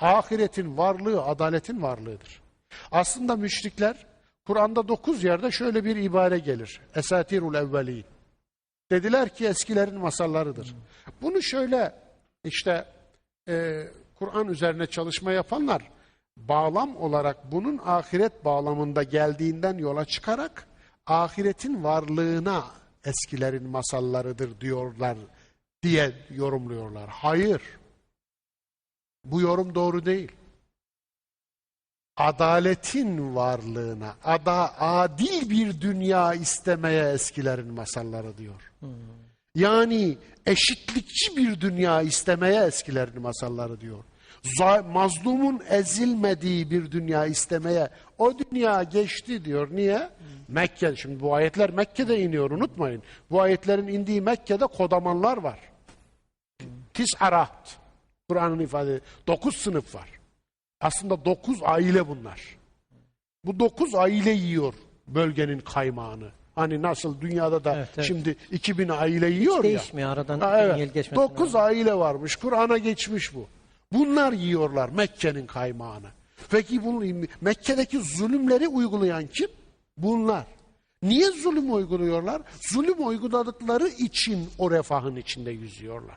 Ahiretin varlığı adaletin varlığıdır. Aslında müşrikler Kur'an'da dokuz yerde şöyle bir ibare gelir. Esatirul evvelin. Dediler ki eskilerin masallarıdır. Bunu şöyle işte e, Kur'an üzerine çalışma yapanlar bağlam olarak bunun ahiret bağlamında geldiğinden yola çıkarak ahiretin varlığına eskilerin masallarıdır diyorlar diye yorumluyorlar. Hayır. Bu yorum doğru değil. Adaletin varlığına, ada, adil bir dünya istemeye eskilerin masalları diyor. Yani eşitlikçi bir dünya istemeye eskilerin masalları diyor. Mazlumun ezilmediği bir dünya istemeye o dünya geçti diyor. Niye? Mekke. Şimdi bu ayetler Mekke'de iniyor unutmayın. Bu ayetlerin indiği Mekke'de kodamanlar var. Tis arat. Kur'an'ın ifade Dokuz sınıf var. Aslında dokuz aile bunlar. Bu dokuz aile yiyor bölgenin kaymağını. Hani nasıl dünyada da Evet, evet. şimdi 2000 aile yiyor ya. Değişmiyor aradan Ha, yıl evet. geçmesine. Dokuz aile varmış. Kur'an'a geçmiş bu. Bunlar yiyorlar Mekke'nin kaymağını. Peki bunu Mekke'deki zulümleri uygulayan kim? Bunlar. Niye zulüm uyguluyorlar? Zulüm uyguladıkları için o refahın içinde yüzüyorlar.